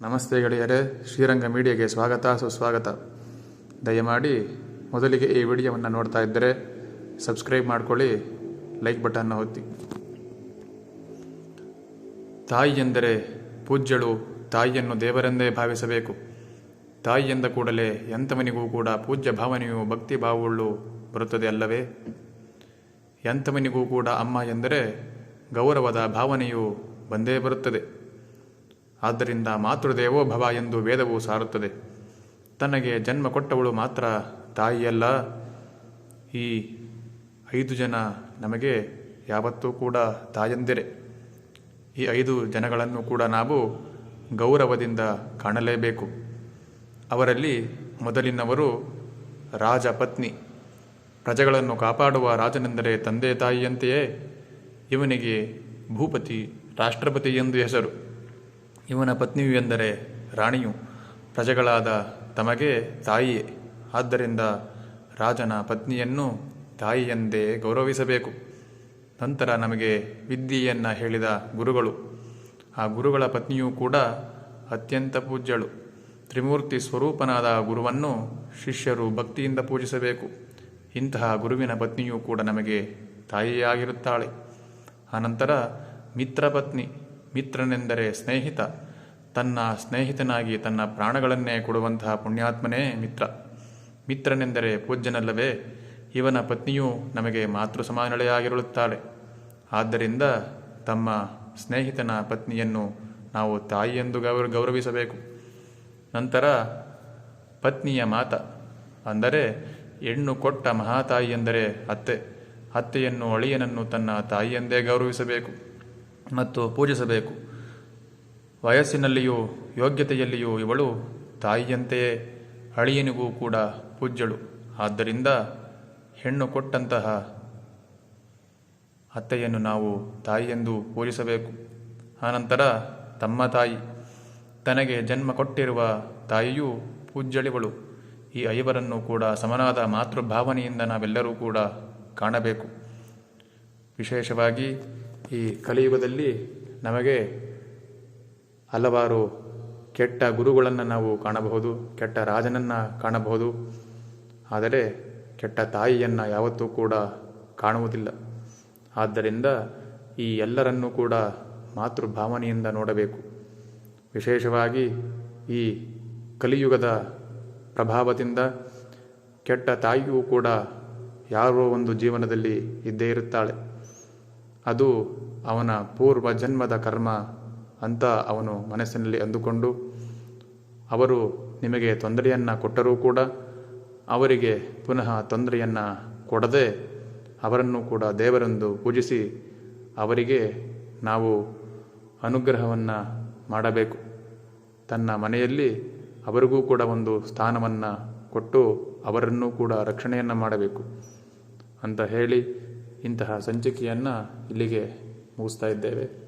ನಮಸ್ತೆ ಗೆಳೆಯರೇ, ಶ್ರೀರಂಗ ಮೀಡಿಯಾಗೆ ಸ್ವಾಗತ, ಸುಸ್ವಾಗತ. ದಯಮಾಡಿ ಮೊದಲಿಗೆ ಈ ವಿಡಿಯೋವನ್ನು ನೋಡ್ತಾ ಇದ್ದರೆ ಸಬ್ಸ್ಕ್ರೈಬ್ ಮಾಡ್ಕೊಳ್ಳಿ, ಲೈಕ್ ಬಟನ್ನ ಒತ್ತಿ. ತಾಯಿ ಎಂದರೆ ಪೂಜ್ಯಳು, ತಾಯಿಯನ್ನು ದೇವರೆಂದೇ ಭಾವಿಸಬೇಕು. ತಾಯಿ ಎಂದ ಕೂಡಲೇ ಎಂಥವನಿಗೂ ಕೂಡ ಪೂಜ್ಯ ಭಾವನೆಯು ಭಕ್ತಿ ಭಾವವುಳ್ಳು ಬರುತ್ತದೆ ಅಲ್ಲವೇ? ಎಂಥವನಿಗೂ ಕೂಡ ಅಮ್ಮ ಎಂದರೆ ಗೌರವದ ಭಾವನೆಯು ಬಂದೇ ಬರುತ್ತದೆ. ಆದ್ದರಿಂದ ಮಾತೃದೇವೋ ಭವ ಎಂದು ವೇದವು ಸಾರುತ್ತದೆ. ತನಗೆ ಜನ್ಮ ಕೊಟ್ಟವಳು ಮಾತ್ರ ತಾಯಿಯಲ್ಲ. ಈ ಐದು ಜನ ನಮಗೆ ಯಾವತ್ತೂ ಕೂಡ ತಾಯಂದಿರೆ. ಈ ಐದು ಜನಗಳನ್ನು ಕೂಡ ನಾವು ಗೌರವದಿಂದ ಕಾಣಲೇಬೇಕು. ಅವರಲ್ಲಿ ಮೊದಲಿನವರು ರಾಜಪತ್ನಿ. ಪ್ರಜೆಗಳನ್ನು ಕಾಪಾಡುವ ರಾಜನೆಂದರೆ ತಂದೆ ತಾಯಿಯಂತೆಯೇ ಇವನಿಗೆ ಭೂಪತಿ, ರಾಷ್ಟ್ರಪತಿ ಎಂದು ಹೆಸರು. ಇವನ ಪತ್ನಿಯು ಎಂದರೆ ರಾಣಿಯು. ಪ್ರಜೆಗಳಾದ ತಮಗೆ ತಾಯಿಯೇ. ಆದ್ದರಿಂದ ರಾಜನ ಪತ್ನಿಯನ್ನು ತಾಯಿಯೆಂದೇ ಗೌರವಿಸಬೇಕು. ನಂತರ ನಮಗೆ ವಿದ್ಯೆಯನ್ನು ಹೇಳಿದ ಗುರುಗಳು. ಆ ಗುರುಗಳ ಪತ್ನಿಯೂ ಕೂಡ ಅತ್ಯಂತ ಪೂಜ್ಯಳು. ತ್ರಿಮೂರ್ತಿ ಸ್ವರೂಪನಾದ ಗುರುವನ್ನು ಶಿಷ್ಯರು ಭಕ್ತಿಯಿಂದ ಪೂಜಿಸಬೇಕು. ಇಂತಹ ಗುರುವಿನ ಪತ್ನಿಯೂ ಕೂಡ ನಮಗೆ ತಾಯಿಯಾಗಿರುತ್ತಾಳೆ. ಆನಂತರ ಮಿತ್ರಪತ್ನಿ ಮಿತ್ರನೆಂದರೆ ಸ್ನೇಹಿತ, ತನ್ನ ಸ್ನೇಹಿತನಾಗಿ ತನ್ನ ಪ್ರಾಣಗಳನ್ನೇ ಕೊಡುವಂತಹ ಪುಣ್ಯಾತ್ಮನೇ ಮಿತ್ರ. ಮಿತ್ರನೆಂದರೆ ಪೂಜ್ಯನಲ್ಲವೇ, ಇವನ ಪತ್ನಿಯು ನಮಗೆ ಮಾತೃ ಸಮಾನಳೆಯಾಗಿರುತ್ತಾಳೆ ಆದ್ದರಿಂದ ತಮ್ಮ ಸ್ನೇಹಿತನ ಪತ್ನಿಯನ್ನು ನಾವು ತಾಯಿಯೆಂದು ಗೌರ, ಗೌರವಿಸಬೇಕು. ನಂತರ ಪತ್ನಿಯ ಮಾತ, ಅಂದರೆ ಹೆಣ್ಣು ಕೊಟ್ಟ ಮಹಾತಾಯಿ ಎಂದರೆ ಅತ್ತೆ. ಅತ್ತೆಯನ್ನು ಅಳಿಯನನ್ನು ತನ್ನ ತಾಯಿಯೆಂದೇ ಗೌರವಿಸಬೇಕು. ಮತ್ತು ಪೂಜಿಸಬೇಕು. ವಯಸ್ಸಿನಲ್ಲಿಯೂ ಯೋಗ್ಯತೆಯಲ್ಲಿಯೂ ಇವಳು ತಾಯಿಯಂತೆಯೇ ಅಳಿಯನಿಗೂ ಕೂಡ ಪೂಜ್ಯಳು. ಆದ್ದರಿಂದ ಹೆಣ್ಣು ಕೊಟ್ಟಂತಹ ಅತ್ತೆಯನ್ನು ನಾವು ತಾಯಿಯೆಂದು ಪೂಜಿಸಬೇಕು. ಆನಂತರ ತಮ್ಮ ತಾಯಿ, ತನಗೆ ಜನ್ಮ ಕೊಟ್ಟಿರುವ ತಾಯಿಯೂ ಪೂಜ್ಯಳಿವಳು. ಈ ಐವರನ್ನು ಕೂಡ ಸಮನಾದ ಮಾತೃಭಾವನೆಯಿಂದ ನಾವೆಲ್ಲರೂ ಕೂಡ ಕಾಣಬೇಕು. ವಿಶೇಷವಾಗಿ ಈ ಕಲಿಯುಗದಲ್ಲಿ ನಮಗೆ ಹಲವಾರು ಕೆಟ್ಟ ಗುರುಗಳನ್ನು ನಾವು ಕಾಣಬಹುದು, ಕೆಟ್ಟ ರಾಜನನ್ನು ಕಾಣಬಹುದು. ಆದರೆ ಕೆಟ್ಟ ತಾಯಿಯನ್ನು ಯಾವತ್ತೂ ಕೂಡ ಕಾಣುವುದಿಲ್ಲ. ಆದ್ದರಿಂದ ಈ ಎಲ್ಲರನ್ನೂ ಕೂಡ ಮಾತೃಭಾವನೆಯಿಂದ ನೋಡಬೇಕು. ವಿಶೇಷವಾಗಿ ಈ ಕಲಿಯುಗದ ಪ್ರಭಾವದಿಂದ ಕೆಟ್ಟ ತಾಯಿಯೂ ಕೂಡ ಯಾರೋ ಒಂದು ಜೀವನದಲ್ಲಿ ಇದ್ದೇ ಇರುತ್ತಾಳೆ. ಅದು ಅವನ ಪೂರ್ವ ಜನ್ಮದ ಕರ್ಮ ಅಂತ ಅವನು ಮನಸ್ಸಿನಲ್ಲಿ ಅಂದುಕೊಂಡು ಅವರು ನಿಮಗೆ ತೊಂದರೆಯನ್ನು ಕೊಟ್ಟರೂ ಕೂಡ ಅವರಿಗೆ ಪುನಃ ತೊಂದರೆಯನ್ನು ಕೊಡದೆ ಅವರನ್ನು ಕೂಡ ದೇವರೆಂದು ಪೂಜಿಸಿ ಅವರಿಗೆ ನಾವು ಅನುಗ್ರಹವನ್ನು ಮಾಡಬೇಕು. ತನ್ನ ಮನೆಯಲ್ಲಿ ಅವರಿಗೂ ಕೂಡ ಒಂದು ಸ್ಥಾನವನ್ನು ಕೊಟ್ಟು ಅವರನ್ನು ಕೂಡ ರಕ್ಷಣೆಯನ್ನು ಮಾಡಬೇಕು ಅಂತ ಹೇಳಿ ಇಂತಹ ಸಂಚಿಕೆಯನ್ನು ಇಲ್ಲಿಗೆ ಮುಗಿಸ್ತಾ ಇದ್ದೇವೆ.